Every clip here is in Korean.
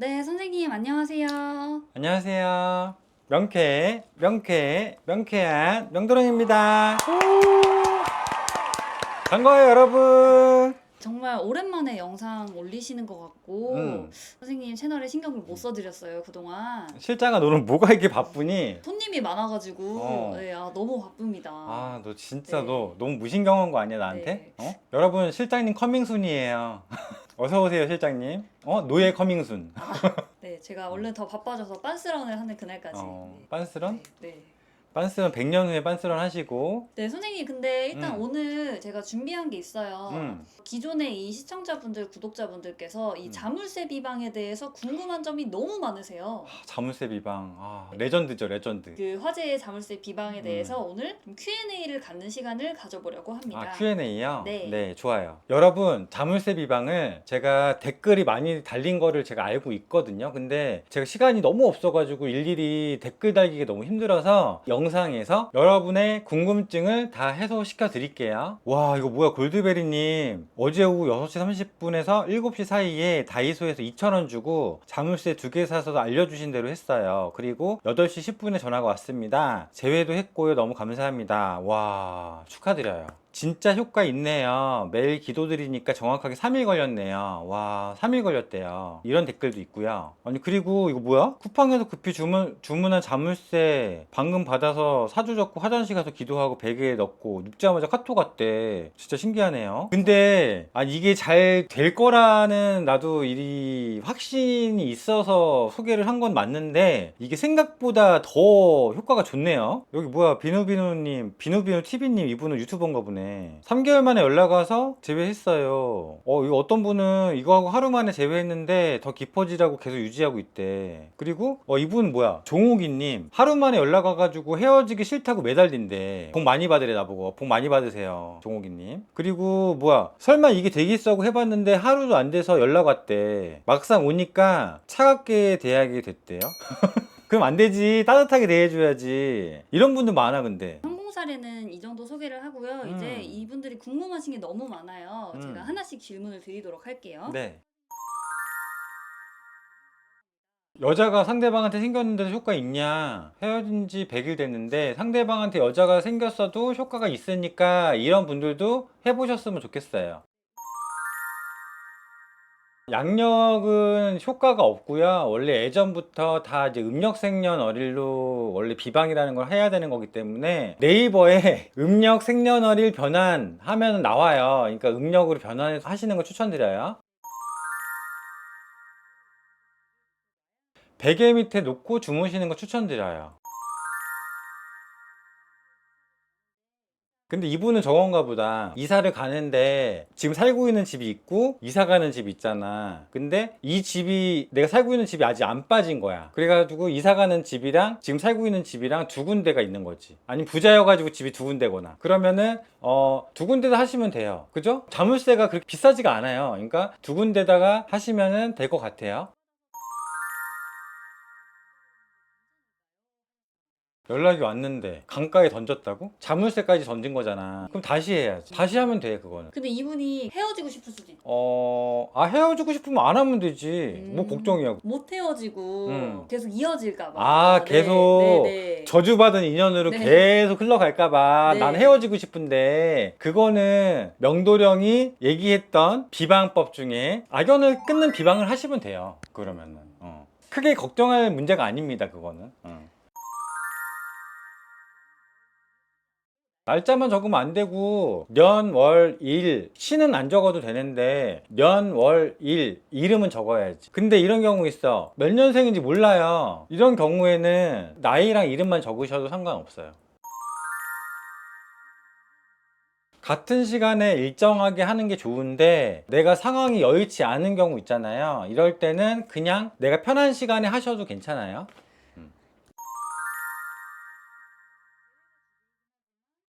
네, 선생님 안녕하세요. 안녕하세요. 명쾌, 명쾌, 명쾌한 명도령입니다. 반가워요, 여러분. 정말 오랜만에 영상 올리시는 것 같고 음. 선생님 채널에 신경을 못 써드렸어요 그동안. 실장아, 너는 뭐가 이렇게 바쁘니? 손님이 많아가지고 어. 네, 아, 너무 바쁩니다. 아, 너 진짜 네. 너 너무 무신경한 거 아니야, 나한테? 어? 여러분, 실장님 커밍순이에요. 어서 오세요, 실장님. 어, 노예 커밍순. 네, 제가 얼른 더 바빠져서 빤스런을 하는 그날까지. 어, 네. 빤스런? 네. 네. 빤스런 100년 후에 빤스런 하시고. 네, 선생님 근데 일단 음. 오늘 제가 준비한 게 있어요. 음. 기존의 이 시청자분들, 구독자분들께서 이 음. 자물쇠 비방에 대해서 궁금한 점이 너무 많으세요. 아, 자물쇠 비방. 아, 레전드죠, 레전드. 그 화제의 자물쇠 비방에 음. 대해서 오늘 좀 Q&A를 갖는 시간을 가져보려고 합니다. 아, Q&A요? 네. 좋아요. 여러분, 자물쇠 비방을 제가 댓글이 많이 달린 거를 제가 알고 있거든요. 근데 제가 시간이 너무 없어가지고 일일이 댓글 달기가 너무 힘들어서 영 상에서 여러분의 궁금증을 다 해소시켜 드릴게요. 와, 이거 뭐야, 골드베리님. 어제 오후 6시 30분에서 7시 사이에 다이소에서 2,000원 주고 자물쇠 두 개 사서 알려주신 대로 했어요. 그리고 8시 10분에 전화가 왔습니다. 제외도 했고요. 너무 감사합니다. 와, 축하드려요. 진짜 효과 있네요. 매일 기도드리니까 정확하게 3일 걸렸네요. 와, 3일 걸렸대요. 이런 댓글도 있고요. 아니, 그리고 이거 뭐야? 쿠팡에서 급히 주문, 주문한 자물쇠 방금 받아서 사주 적고 화장실 가서 기도하고 베개에 넣고 눕자마자 카톡 왔대. 진짜 신기하네요. 근데, 아, 이게 잘 될 거라는 나도 이 확신이 있어서 소개를 한 건 맞는데, 이게 생각보다 더 효과가 좋네요. 여기 뭐야, 비누비누님, 비누비누 TV님, 이분은 유튜버인가 보네. 3개월 만에 연락 와서 제외했어요. 어, 어떤 분은 이거하고 하루 만에 제외했는데 더 깊어지라고 계속 유지하고 있대. 그리고, 어, 이분 뭐야, 종욱이님, 하루 만에 연락 와가지고 헤어지기 싫다고 매달린대. 복 많이 받으래, 나보고. 복 많이 받으세요, 종욱이님. 그리고 뭐야, 설마 이게 되겠어고 해봤는데 하루도 안 돼서 연락 왔대. 막상 오니까 차갑게 대하게 됐대요. 그럼 안 되지. 따뜻하게 대해줘야지. 이런 분들 많아, 근데. 성공 사례는 이 정도 소개를 하고요. 음. 이제 이분들이 궁금하신 게 너무 많아요. 음. 제가 하나씩 질문을 드리도록 할게요. 네. 여자가 상대방한테 생겼는데도 효과 있냐? 헤어진 지 100일 됐는데 상대방한테 여자가 생겼어도 효과가 있으니까 이런 분들도 해보셨으면 좋겠어요. 양력은 효과가 없고요. 원래 예전부터 다 이제 음력 생년 어릴로 원래 비방이라는 걸 해야 되는 거기 때문에 네이버에 음력 생년 어릴 변환 하면 나와요. 그러니까 음력으로 변환해서 하시는 걸 추천드려요. 베개 밑에 놓고 주무시는 거 추천드려요. 근데 이분은 저건가 보다. 이사를 가는데 지금 살고 있는 집이 있고 이사 가는 집이 있잖아. 근데 이 집이 내가 살고 있는 집이 아직 안 빠진 거야. 그래가지고 이사 가는 집이랑 지금 살고 있는 집이랑 두 군데가 있는 거지. 아니면 부자여가지고 집이 두 군데거나. 그러면은 어, 두 군데다 하시면 돼요. 그죠? 자물쇠가 그렇게 비싸지가 않아요. 그러니까 두 군데다가 하시면은 될 것 같아요. 연락이 왔는데 강가에 던졌다고? 자물쇠까지 던진 거잖아. 그럼 다시 해야지. 다시 하면 돼 그거는. 근데 이분이 헤어지고 싶을 수도 있고 어, 아 헤어지고 싶으면 안 하면 되지. 뭐 음. 걱정이야. 못 헤어지고 음. 계속 이어질까 봐. 아, 계속 네, 네. 저주받은 인연으로 네. 계속 흘러갈까봐 네. 난 헤어지고 싶은데 그거는 명도령이 얘기했던 비방법 중에 악연을 끊는 비방을 하시면 돼요. 그러면은 어. 크게 걱정할 문제가 아닙니다. 그거는. 어. 날짜만 적으면 안 되고 년, 월, 일 시는 안 적어도 되는데 년, 월, 일 이름은 적어야지. 근데 이런 경우 있어. 몇 년생인지 몰라요. 이런 경우에는 나이랑 이름만 적으셔도 상관없어요. 같은 시간에 일정하게 하는 게 좋은데 내가 상황이 여의치 않은 경우 있잖아요. 이럴 때는 그냥 내가 편한 시간에 하셔도 괜찮아요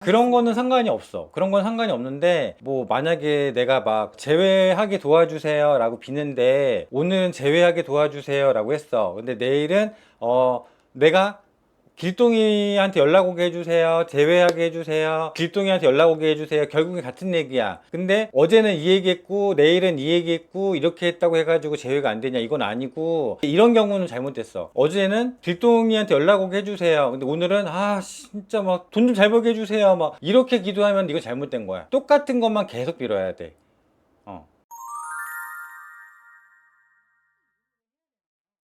그런 거는 상관이 없어. 그런 건 상관이 없는데, 뭐, 만약에 내가 막, 제외하게 도와주세요 라고 비는데, 오늘은 제외하게 도와주세요 라고 했어. 근데 내일은, 어, 내가 길동이한테 연락 오게 해주세요. 제외하게 해주세요. 길동이한테 연락 오게 해주세요. 결국에 같은 얘기야. 근데 어제는 이 얘기했고 내일은 이 얘기했고 이렇게 했다고 해가지고 제외가 안 되냐? 이건 아니고 이런 경우는 잘못됐어. 어제는 길동이한테 연락 오게 해주세요. 근데 오늘은 아 진짜 막 돈 좀 잘 벌게 해주세요. 막 이렇게 기도하면 이거 잘못된 거야. 똑같은 것만 계속 빌어야 돼.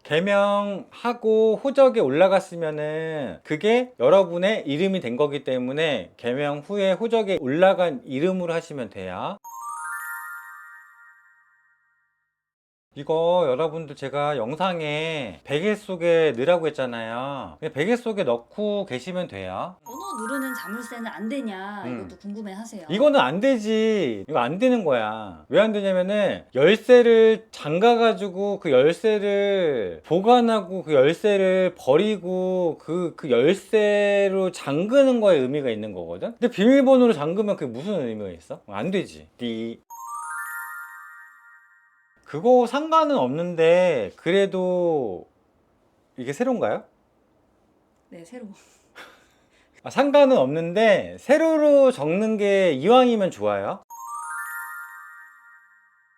개명하고 호적에 올라갔으면은 그게 여러분의 이름이 된 거기 때문에 개명 후에 호적에 올라간 이름으로 하시면 돼요. 이거 여러분들 제가 영상에 베개 속에 넣으라고 했잖아요. 베개 속에 넣고 계시면 돼요. 번호 누르는 자물쇠는 안 되냐 음. 이것도 궁금해 하세요. 이거는 안 되지. 이거 안 되는 거야. 왜 안 되냐면은 열쇠를 잠가 가지고 그 열쇠를 보관하고 그 열쇠를 버리고 그, 그 열쇠로 잠그는 거에 의미가 있는 거거든? 근데 비밀번호로 잠그면 그게 무슨 의미가 있어? 안 되지. 띠. 그거 상관은 없는데 그래도 이게 새로운가요? 네 새로. 아, 상관은 없는데 세로로 적는 게 이왕이면 좋아요.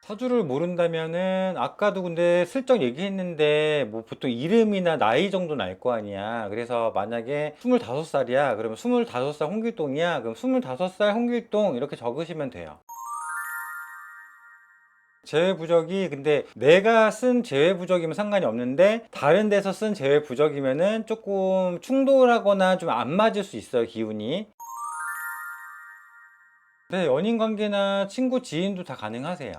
사주를 모른다면은 아까도 근데 슬쩍 얘기했는데 뭐 보통 이름이나 나이 정도는 알 거 아니야. 그래서 만약에 25살이야. 그러면 25살 홍길동이야. 그럼 25살 홍길동 이렇게 적으시면 돼요. 제외부적이 근데 내가 쓴 제외부적이면 상관이 없는데 다른 데서 쓴 제외부적이면은 조금 충돌하거나 좀 안 맞을 수 있어요 기운이. 네 연인 관계나 친구 지인도 다 가능하세요.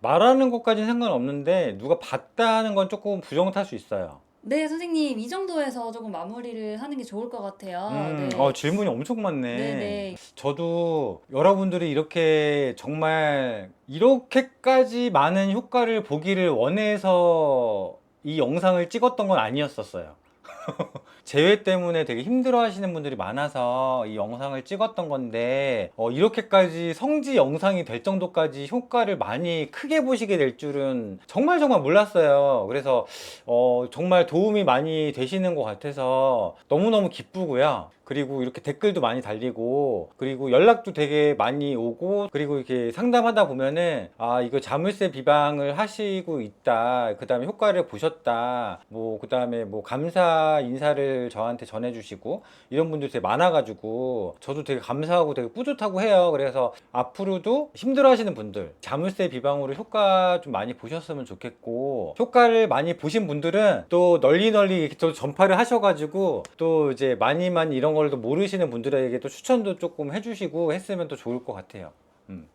말하는 것까지는 상관없는데 누가 봤다 하는 건 조금 부정 탈 수 있어요 네 선생님 이 정도에서 조금 마무리를 하는 게 좋을 것 같아요. 음, 네. 어, 질문이 엄청 많네 네네. 저도 여러분들이 이렇게 정말 이렇게까지 많은 효과를 보기를 원해서 이 영상을 찍었던 건 아니었었어요. 재회 때문에 되게 힘들어 하시는 분들이 많아서 이 영상을 찍었던 건데 어, 이렇게까지 성지 영상이 될 정도까지 효과를 많이 크게 보시게 될 줄은 정말 정말 몰랐어요. 그래서 어, 정말 도움이 많이 되시는 것 같아서 너무너무 기쁘고요. 그리고 이렇게 댓글도 많이 달리고 그리고 연락도 되게 많이 오고 그리고 이렇게 상담하다 보면은 아 이거 자물쇠 비방을 하시고 있다. 그 다음에 효과를 보셨다. 뭐 그 다음에 뭐 감사 인사를 저한테 전해주시고 이런 분들이 되게 많아가지고 저도 되게 감사하고 되게 뿌듯하고 해요. 그래서 앞으로도 힘들어하시는 분들 자물쇠 비방으로 효과 좀 많이 보셨으면 좋겠고 효과를 많이 보신 분들은 또 널리 널리 또 전파를 하셔가지고 또 이제 많이 많이 이런 걸또 모르시는 분들에게 또 추천도 조금 해주시고 했으면 또 좋을 것 같아요. 음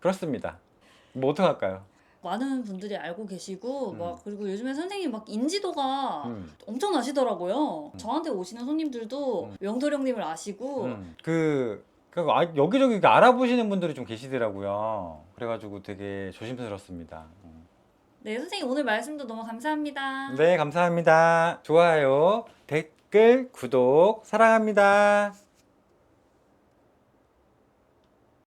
그렇습니다. 뭐 어떡할까요? 많은 분들이 알고 계시고 음. 막 그리고 요즘에 선생님 막 인지도가 음. 엄청 나시더라고요. 음. 저한테 오시는 손님들도 음. 명도령님을 아시고 음, 그, 그 아, 여기저기 알아보시는 분들이 좀 계시더라고요. 그래가지고 되게 조심스럽습니다. 음. 네 선생님 오늘 말씀도 너무 감사합니다. 네, 감사합니다. 좋아요, 댓글, 구독, 사랑합니다.